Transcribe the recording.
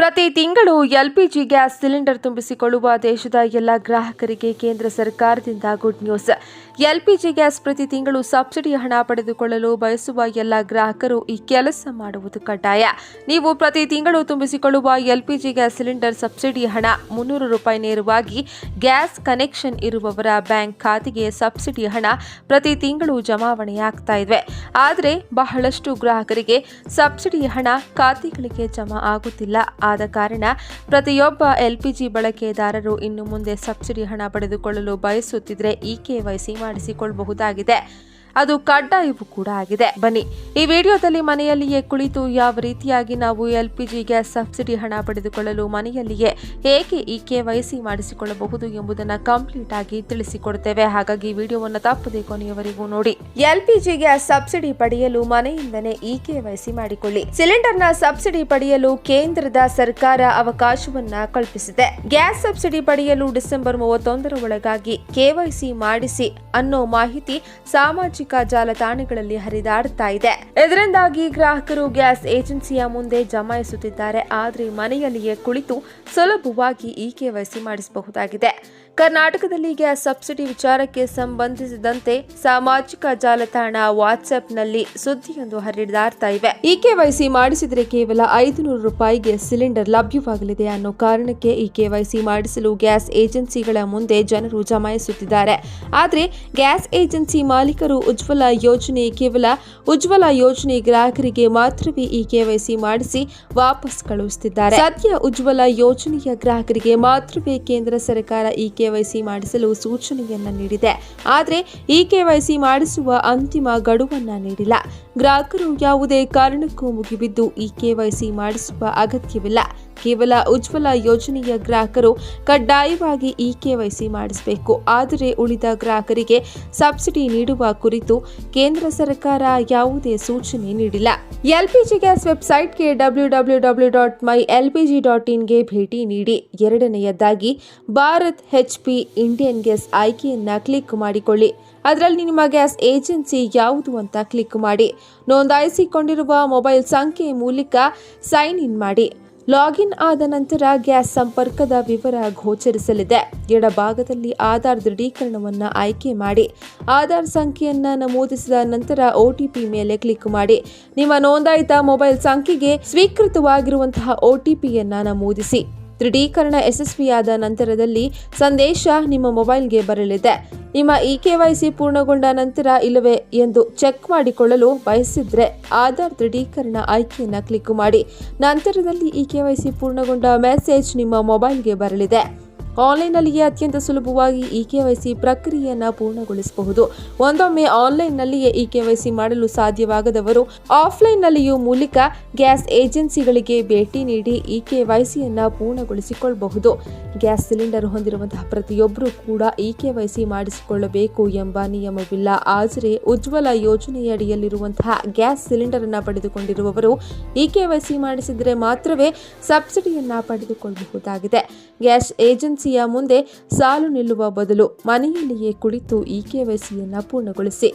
ಪ್ರತಿ ತಿಂಗಳು LPG gas cylinder ತುಂಬಿಸಿಕೊಳ್ಳುವ ದೇಶದ ಎಲ್ಲ ಗ್ರಾಹಕರಿಗೆ ಕೇಂದ್ರ ಸರ್ಕಾರದಿಂದ ಗುಡ್ ನ್ಯೂಸ್. ಎಲ್ಪಿಜಿ ಗ್ಯಾಸ್ ಪ್ರತಿ ತಿಂಗಳು ಸಬ್ಸಿಡಿ ಹಣ ಪಡೆದುಕೊಳ್ಳಲು ಬಯಸುವ ಎಲ್ಲ ಗ್ರಾಹಕರು ಈ ಕೆಲಸ ಮಾಡುವುದು ಕಡ್ಡಾಯ. ನೀವು ಪ್ರತಿ ತಿಂಗಳು ತುಂಬಿಸಿಕೊಳ್ಳುವ ಎಲ್ಪಿಜಿ ಗ್ಯಾಸ್ ಸಿಲಿಂಡರ್ ಸಬ್ಸಿಡಿ ಹಣ ಮುನ್ನೂರು ರೂಪಾಯಿ ನೇರವಾಗಿ ಗ್ಯಾಸ್ ಕನೆಕ್ಷನ್ ಇರುವವರ ಬ್ಯಾಂಕ್ ಖಾತೆಗೆ ಸಬ್ಸಿಡಿ ಹಣ ಪ್ರತಿ ತಿಂಗಳು ಜಮಾವಣೆಯಾಗ್ತಾ ಇದೆ ಆದರೆ ಬಹಳಷ್ಟು ಗ್ರಾಹಕರಿಗೆ ಸಬ್ಸಿಡಿ ಹಣ ಖಾತೆಗಳಿಗೆ ಜಮಾ ಆಗುತ್ತಿಲ್ಲ. ಆದ ಕಾರಣ ಪ್ರತಿಯೊಬ್ಬ ಎಲ್ಪಿಜಿ ಬಳಕೆದಾರರು ಇನ್ನು ಮುಂದೆ ಸಬ್ಸಿಡಿ ಹಣ ಪಡೆದುಕೊಳ್ಳಲು ಬಯಸುತ್ತಿದ್ದರೆ ಈ ಕೆವೈಸಿ ಮಾಡಿಸಿಕೊಳ್ಳಬಹುದಾಗಿದೆ ಅದು ಕಡ್ಡಾಯವೂ ಕೂಡ ಆಗಿದೆ. ಬನ್ನಿ, ಈ ವಿಡಿಯೋದಲ್ಲಿ ಮನೆಯಲ್ಲಿಯೇ ಕುಳಿತು ಯಾವ ರೀತಿಯಾಗಿ ನಾವು ಎಲ್ ಎಲ್ಪಿಜಿ ಗ್ಯಾಸ್ ಸಬ್ಸಿಡಿ ಹಣ ಪಡೆದುಕೊಳ್ಳಲು ಮನೆಯಲ್ಲಿಯೇ ಹೇಗೆ ಈ ಕೆವೈಸಿ ಮಾಡಿಸಿಕೊಳ್ಳಬಹುದು ಎಂಬುದನ್ನು ಕಂಪ್ಲೀಟ್ ಆಗಿ ತಿಳಿಸಿಕೊಡುತ್ತೇವೆ ಹಾಗಾಗಿ ವಿಡಿಯೋವನ್ನು ತಪ್ಪದೆ ಕೊನೆಯವರೆಗೂ ನೋಡಿ. ಎಲ್ ಎಲ್ಪಿಜಿ ಗ್ಯಾಸ್ ಸಬ್ಸಿಡಿ ಪಡೆಯಲು ಮನೆಯಿಂದಲೇ ಈ ಕೆವೈಸಿ ಮಾಡಿಕೊಳ್ಳಿ. ಸಿಲಿಂಡರ್ನ ಸಬ್ಸಿಡಿ ಪಡೆಯಲು ಕೇಂದ್ರದ ಸರ್ಕಾರ ಅವಕಾಶವನ್ನ ಕಲ್ಪಿಸಿದೆ. ಗ್ಯಾಸ್ ಸಬ್ಸಿಡಿ ಪಡೆಯಲು ಡಿಸೆಂಬರ್ ಮೂವತ್ತೊಂದರ ಒಳಗಾಗಿ ಕೆವೈಸಿ ಮಾಡಿಸಿ ಅನ್ನೋ ಮಾಹಿತಿ ಸಾಮಾಜಿಕ ಜಾಲತಾಣಗಳಲ್ಲಿ ಹರಿದಾಡ್ತಾ ಇದೆ. ಇದರಿಂದಾಗಿ ಗ್ರಾಹಕರು ಗ್ಯಾಸ್ ಏಜೆನ್ಸಿಯ ಮುಂದೆ ಜಮಾಯಿಸುತ್ತಿದ್ದಾರೆ. ಆದರೆ ಮನೆಯಲ್ಲಿಯೇ ಕುಳಿತು ಸುಲಭವಾಗಿ ಈ ಕೆವೈಸಿ ಮಾಡಿಸಬಹುದಾಗಿದೆ. ಕರ್ನಾಟಕದಲ್ಲಿ ಗ್ಯಾಸ್ ಸಬ್ಸಿಡಿ ವಿಚಾರಕ್ಕೆ ಸಂಬಂಧಿಸಿದಂತೆ ಸಾಮಾಜಿಕ ಜಾಲತಾಣ ವಾಟ್ಸ್ಆಪ್ನಲ್ಲಿ ಸುದ್ದಿಯೊಂದು ಹರಿದಾಡ್ತಾ ಇವೆ. ಈ ಕೆವೈಸಿ ಮಾಡಿಸಿದರೆ ಕೇವಲ ಐದುನೂರು ರೂಪಾಯಿಗೆ ಸಿಲಿಂಡರ್ ಲಭ್ಯವಾಗಲಿದೆ ಅನ್ನೋ ಕಾರಣಕ್ಕೆ ಈ ಕೆವೈಸಿ ಮಾಡಿಸಲು ಗ್ಯಾಸ್ ಏಜೆನ್ಸಿಗಳ ಮುಂದೆ ಜನರು ಜಮಾಯಿಸುತ್ತಿದ್ದಾರೆ. ಆದರೆ ಗ್ಯಾಸ್ ಏಜೆನ್ಸಿ ಮಾಲೀಕರು ಉಜ್ವಲ ಯೋಜನೆ, ಕೇವಲ ಉಜ್ವಲ ಯೋಜನೆ ಗ್ರಾಹಕರಿಗೆ ಮಾತ್ರವೇ ಈ ಕೆವೈಸಿ ಮಾಡಿಸಿ ವಾಪಸ್ ಕಳುಹಿಸುತ್ತಿದ್ದಾರೆ. ಸದ್ಯ ಉಜ್ವಲ ಯೋಜನೆಯ ಗ್ರಾಹಕರಿಗೆ ಮಾತ್ರವೇ ಕೇಂದ್ರ ಸರ್ಕಾರ ಈ ಕೆವೈಸಿ ಮಾಡಿಸಲು ಸೂಚನೆಯನ್ನ ನೀಡಿದೆ. ಆದರೆ ಈ ಕೆವೈಸಿ ಮಾಡಿಸುವ ಅಂತಿಮ ಗಡುವನ್ನ ನೀಡಿಲ್ಲ. ಗ್ರಾಹಕರು ಯಾವುದೇ ಕಾರಣಕ್ಕೂ ಮುಗಿಬಿದ್ದು ಈ ಕೆವೈಸಿ ಮಾಡಿಸುವ ಅಗತ್ಯವಿಲ್ಲ. ಕೇವಲ ಉಜ್ವಲ ಯೋಜನೆಯ ಗ್ರಾಹಕರು ಕಡ್ಡಾಯವಾಗಿ ಈ ಕೆವೈಸಿ ಮಾಡಿಸಬೇಕು. ಆದರೆ ಉಳಿದ ಗ್ರಾಹಕರಿಗೆ ಸಬ್ಸಿಡಿ ನೀಡುವ ಕುರಿತು ಕೇಂದ್ರ ಸರ್ಕಾರ ಯಾವುದೇ ಸೂಚನೆ ನೀಡಿಲ್ಲ. ಎಲ್ಪಿಜಿ ಗ್ಯಾಸ್ ವೆಬ್ಸೈಟ್ಗೆ W W W dot my LPG dot ಇನ್ಗೆ ಭೇಟಿ ನೀಡಿ. ಎರಡನೆಯದಾಗಿ, Bharat H P Indian gas ಆಯ್ಕೆಯನ್ನ click ಮಾಡಿಕೊಳ್ಳಿ. ಅದರಲ್ಲಿ ನಿಮ್ಮ ಗ್ಯಾಸ್ ಏಜೆನ್ಸಿ ಯಾವುದು ಅಂತ ಕ್ಲಿಕ್ ಮಾಡಿ. ನೋಂದಾಯಿಸಿಕೊಂಡಿರುವ ಮೊಬೈಲ್ ಸಂಖ್ಯೆ ಮೂಲಕ ಸೈನ್ ಇನ್ ಮಾಡಿ. ಲಾಗಿನ್ ಆದ ನಂತರ ಗ್ಯಾಸ್ ಸಂಪರ್ಕದ ವಿವರ ಗೋಚರಿಸಲಿದೆ. ಎಡಭಾಗದಲ್ಲಿ ಆಧಾರ್ ದೃಢೀಕರಣವನ್ನು ಆಯ್ಕೆ ಮಾಡಿ. ಆಧಾರ್ ಸಂಖ್ಯೆಯನ್ನು ನಮೂದಿಸಿದ ನಂತರ ಒಟಿಪಿ ಮೇಲೆ ಕ್ಲಿಕ್ ಮಾಡಿ. ನಿಮ್ಮ ನೋಂದಾಯಿತ ಮೊಬೈಲ್ ಸಂಖ್ಯೆಗೆ ಸ್ವೀಕೃತವಾಗಿರುವಂತಹ ಒಟಿಪಿಯನ್ನ ನಮೂದಿಸಿ. ದೃಢೀಕರಣ ಯಶಸ್ವಿಯಾದ ನಂತರದಲ್ಲಿ ಸಂದೇಶ ನಿಮ್ಮ ಮೊಬೈಲ್ಗೆ ಬರಲಿದೆ. ನಿಮ್ಮ ಇ ಕೆವೈಸಿ ಪೂರ್ಣಗೊಂಡ ನಂತರ ಇಲ್ಲವೇ ಎಂದು ಚೆಕ್ ಮಾಡಿಕೊಳ್ಳಲು ಬಯಸಿದ್ರೆ ಆಧಾರ್ ದೃಢೀಕರಣ ಆಯ್ಕೆಯನ್ನು ಕ್ಲಿಕ್ ಮಾಡಿ. ನಂತರದಲ್ಲಿ ಇ ಕೆವೈಸಿ ಪೂರ್ಣಗೊಂಡ ಮೆಸೇಜ್ ನಿಮ್ಮ ಮೊಬೈಲ್ಗೆ ಬರಲಿದೆ. ಆನ್ಲೈನ್ನಲ್ಲಿಯೇ ಅತ್ಯಂತ ಸುಲಭವಾಗಿ ಇ ಕೆವೈಸಿ ಪ್ರಕ್ರಿಯೆಯನ್ನು ಪೂರ್ಣಗೊಳಿಸಬಹುದು. ಒಂದೊಮ್ಮೆ ಆನ್ಲೈನ್ನಲ್ಲಿಯೇ ಇ ಕೆವೈಸಿ ಮಾಡಲು ಸಾಧ್ಯವಾಗದವರು ಆಫ್ಲೈನ್ನಲ್ಲಿಯೂ ಮೂಲಕ ಗ್ಯಾಸ್ ಏಜೆನ್ಸಿಗಳಿಗೆ ಭೇಟಿ ನೀಡಿ ಇ ಕೆವೈಸಿಯನ್ನು ಪೂರ್ಣಗೊಳಿಸಿಕೊಳ್ಳಬಹುದು. ಗ್ಯಾಸ್ ಸಿಲಿಂಡರ್ ಹೊಂದಿರುವಂತಹ ಪ್ರತಿಯೊಬ್ಬರೂ ಕೂಡ ಇ ಕೆವೈಸಿ ಮಾಡಿಸಿಕೊಳ್ಳಬೇಕು ಎಂಬ ನಿಯಮವಿಲ್ಲ. ಆದರೆ ಉಜ್ವಲ ಯೋಜನೆಯಡಿಯಲ್ಲಿರುವಂತಹ ಗ್ಯಾಸ್ ಸಿಲಿಂಡರ್ ಅನ್ನು ಪಡೆದುಕೊಂಡಿರುವವರು ಇ ಕೆವೈಸಿ ಮಾಡಿಸಿದರೆ ಮಾತ್ರವೇ ಸಬ್ಸಿಡಿಯನ್ನ ಪಡೆದುಕೊಳ್ಳಬಹುದಾಗಿದೆ. ಗ್ಯಾಸ್ ಏಜೆನ್ಸಿಯ ಮುಂದೆ ಸಾಲು ನಿಲ್ಲುವ ಬದಲು ಮನೆಯಲ್ಲಿಯೇ ಕುಳಿತು ಈ ಕೆವೈಸಿಯನ್ನು ಪೂರ್ಣಗೊಳಿಸಿ.